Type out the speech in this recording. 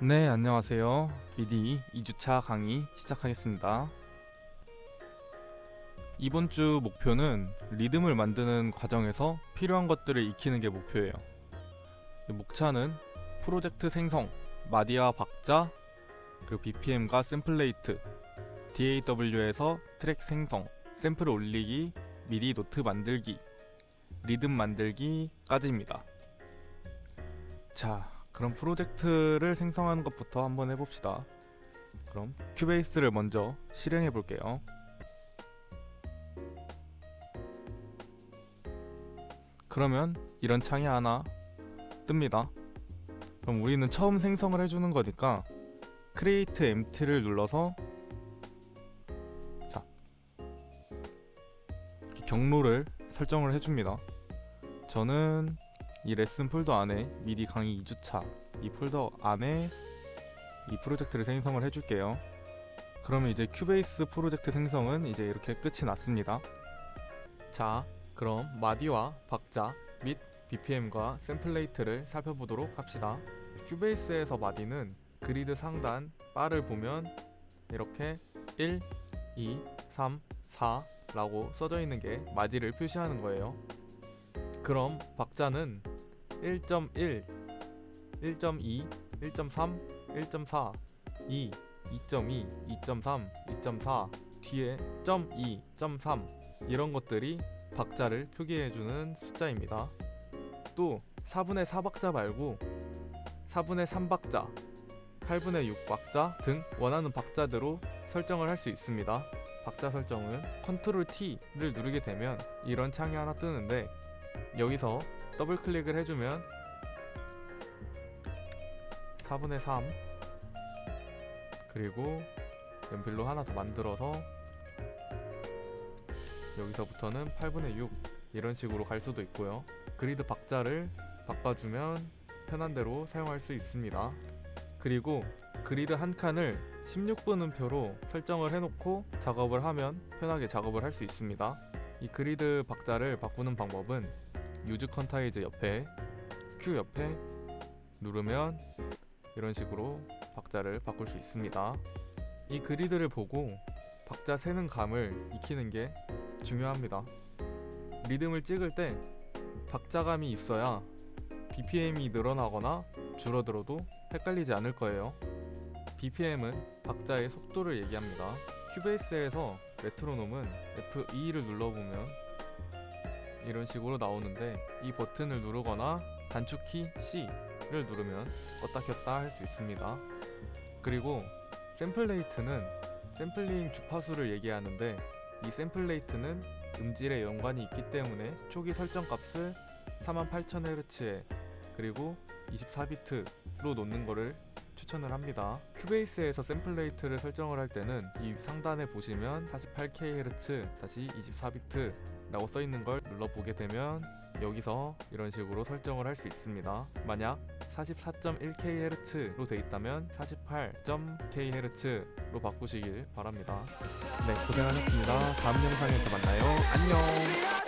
네, 안녕하세요. 미디 2주차 강의 시작하겠습니다. 이번 주 목표는 리듬을 만드는 과정에서 필요한 것들을 익히는 게 목표예요. 목차는 프로젝트 생성, 마디와 박자, 그리고 BPM과 샘플 레이트, DAW에서 트랙 생성, 샘플 올리기, 미디 노트 만들기, 리듬 만들기까지입니다. 자, 그럼 프로젝트를 생성하는 것부터 한번 해봅시다. 그럼 큐베이스를 먼저 실행해 볼게요. 그러면 이런 창이 하나 뜹니다. 그럼 우리는 처음 생성을 해주는 거니까 create empty를 눌러서 자 경로를 설정을 해줍니다. 저는 이 레슨 폴더 안에 미디 강의 2주차 이 폴더 안에 이 프로젝트를 생성을 해줄게요. 그러면 이제 큐베이스 프로젝트 생성은 이제 이렇게 끝이 났습니다. 자, 그럼 마디와 박자 및 BPM과 샘플 레이트를 살펴보도록 합시다. 큐베이스에서 마디는 그리드 상단 바를 보면 이렇게 1, 2, 3, 4 라고 써져 있는 게 마디를 표시하는 거예요. 그럼 박자는 1.1, 1.2, 1.3, 1.4, 2, 2.2, 2.3, 2.4 뒤에 .2, .3 이런 것들이 박자를 표기해주는 숫자입니다. 또 4분의 4박자 말고 4분의 3박자, 8분의 6박자 등 원하는 박자대로 설정을 할 수 있습니다. 박자 설정은 컨트롤 T를 누르게 되면 이런 창이 하나 뜨는데 여기서 더블 클릭을 해주면 4분의 3 그리고 연필로 하나 더 만들어서 여기서부터는 8분의 6 이런 식으로 갈 수도 있고요. 그리드 박자를 바꿔주면 편한 대로 사용할 수 있습니다. 그리고 그리드 한 칸을 16분음표로 설정을 해놓고 작업을 하면 편하게 작업을 할 수 있습니다. 이 그리드 박자를 바꾸는 방법은 유즈 컨타이즈 옆에 Q 옆에 누르면 이런 식으로 박자를 바꿀 수 있습니다. 이 그리드를 보고 박자 세는 감을 익히는 게 중요합니다. 리듬을 찍을 때 박자감이 있어야 BPM이 늘어나거나 줄어들어도 헷갈리지 않을 거예요. BPM은 박자의 속도를 얘기합니다. 큐베이스에서 메트로놈은 F2를 눌러보면 이런 식으로 나오는데 이 버튼을 누르거나 단축키 C를 누르면 껐다 켰다 할 수 있습니다. 그리고 샘플레이트는 샘플링 주파수를 얘기하는데 이 샘플레이트는 음질에 연관이 있기 때문에 초기 설정 값을 48,000Hz에 그리고 24비트로 놓는 거를 추천을 합니다. 큐베이스에서 샘플레이트를 설정을 할 때는 이 상단에 보시면 48kHz 다시 24비트 라고 써 있는 걸 눌러 보게 되면 여기서 이런 식으로 설정을 할 수 있습니다. 만약 44.1kHz로 돼 있다면 48.kHz로 바꾸시길 바랍니다. 네, 고생하셨습니다. 다음 영상에서 만나요. 안녕!